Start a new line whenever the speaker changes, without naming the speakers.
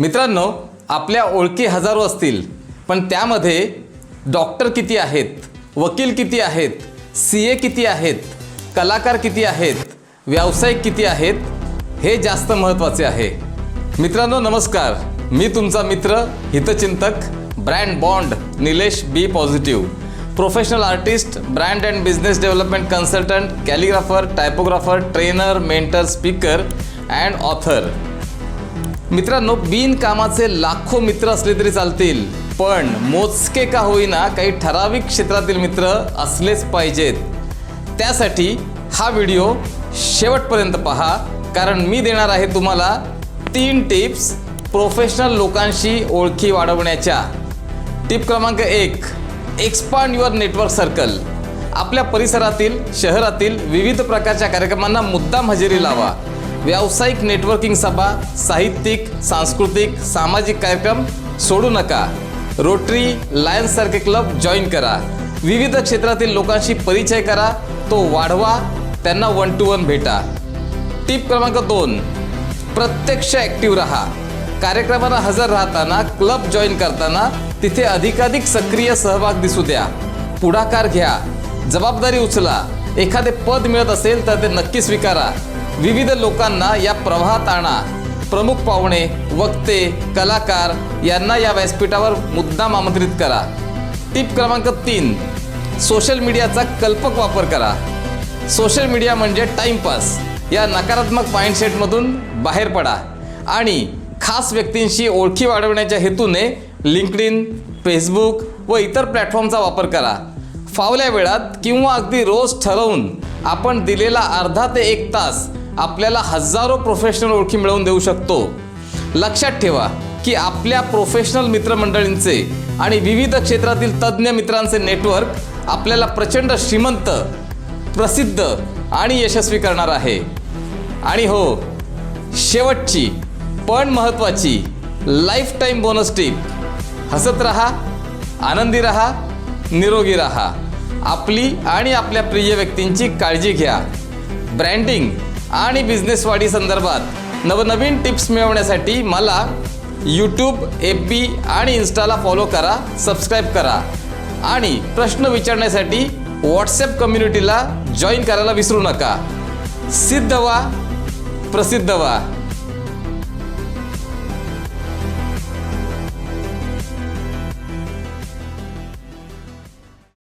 मित्रांनो आपल्या ओळखी हजारो असतील पण त्यामध्ये डॉक्टर किती आहेत वकील किती आहेत सी ए किती आहेत कलाकार किती आहेत व्यावसायिक किती आहेत हे जास्त महत्त्वाचे आहे. मित्रांनो नमस्कार. मी तुमचा मित्र हितचिंतक brand bond Nilesh B positive. Professional artist brand and business development consultant calligrapher typographer trainer mentor speaker and author. मित्रांनो बिनकामाचे लाखो मित्र असले तरी चालतील पण मोजके का होईना काही ठराविक क्षेत्रातील मित्र असलेच पाहिजेत. त्यासाठी हा व्हिडिओ शेवटपर्यंत पहा कारण मी देणार आहे तुम्हाला तीन टिप्स प्रोफेशनल लोकांशी ओळखी वाढवण्याच्या. टिप क्रमांक एक एक्सपांड युअर नेटवर्क सर्कल आपल्या परिसरातील शहरातील विविध प्रकारच्या कार्यक्रमांना मुद्दाम हजेरी लावा. व्यावसायिक नेटवर्किंग सभा साहित्यिक सांस्कृतिक सामाजिक कार्यक्रम सोडू नका. रोटरी लायन्स सारखे क्लब जॉईन करा. विविध क्षेत्रातील लोकांशी परिचय करा. तो वाढवा त्यांना वन टू वन भेटा. टीप क्रमांक दोन. प्रत्यक्ष ॲक्टिव्ह राहा. कार्यक्रमाला हजर राहताना क्लब जॉईन करताना तिथे अधिकाधिक सक्रिय सहभाग दिसू द्या. पुढाकार घ्या. जबाबदारी उचला. एखादे पद मिळत असेल तर ते नक्की स्वीकारा. विविध लोकांना या प्रवाहात आणा प्रमुख पाहुणे वक्ते कलाकार यांना या व्यासपीठावर मुद्दाम आमंत्रित करा. टिप क्रमांक तीन सोशल मीडियाचा कल्पक वापर करा. सोशल मीडिया म्हणजे टाइमपास या नकारात्मक माइंडसेटमधून बाहेर पडा आणि खास व्यक्तींशी ओळखी वाढवण्याच्या हेतूने लिंकडिन फेसबुक व इतर प्लॅटफॉर्मचा वापर करा. फावल्या वेळात किंवा अगदी रोज ठरवून आपण दिलेला अर्धा ते एक तास आपल्याला हजारो प्रोफेशनल ओळखी मिळवून देऊ शकतो. लक्षात ठेवा की आपल्या प्रोफेशनल मित्रमंडळींचे आणि विविध क्षेत्रातील तज्ज्ञ मित्रांचे नेटवर्क आपल्याला प्रचंड श्रीमंत प्रसिद्ध आणि यशस्वी करणार आहे. आणि हो शेवटची पण महत्त्वाची लाईफ टाईम बोनस टीप हसत रहा आनंदी रहा निरोगी रहा. आपली आणि आपल्या प्रिय व्यक्तींची काळजी घ्या. ब्रँडिंग आणि बिझनेस वाढी संदर्भात नवनवीन टिप्स मिळवण्यासाठी मला यूट्यूब एफ बी आणि इन्स्टाला फॉलो करा सबस्क्राईब करा. आणि प्रश्न विचारण्यासाठी व्हॉट्सॲप कम्युनिटीला जॉईन करायला विसरू नका. सिद्ध व्हा प्रसिद्ध व्हा.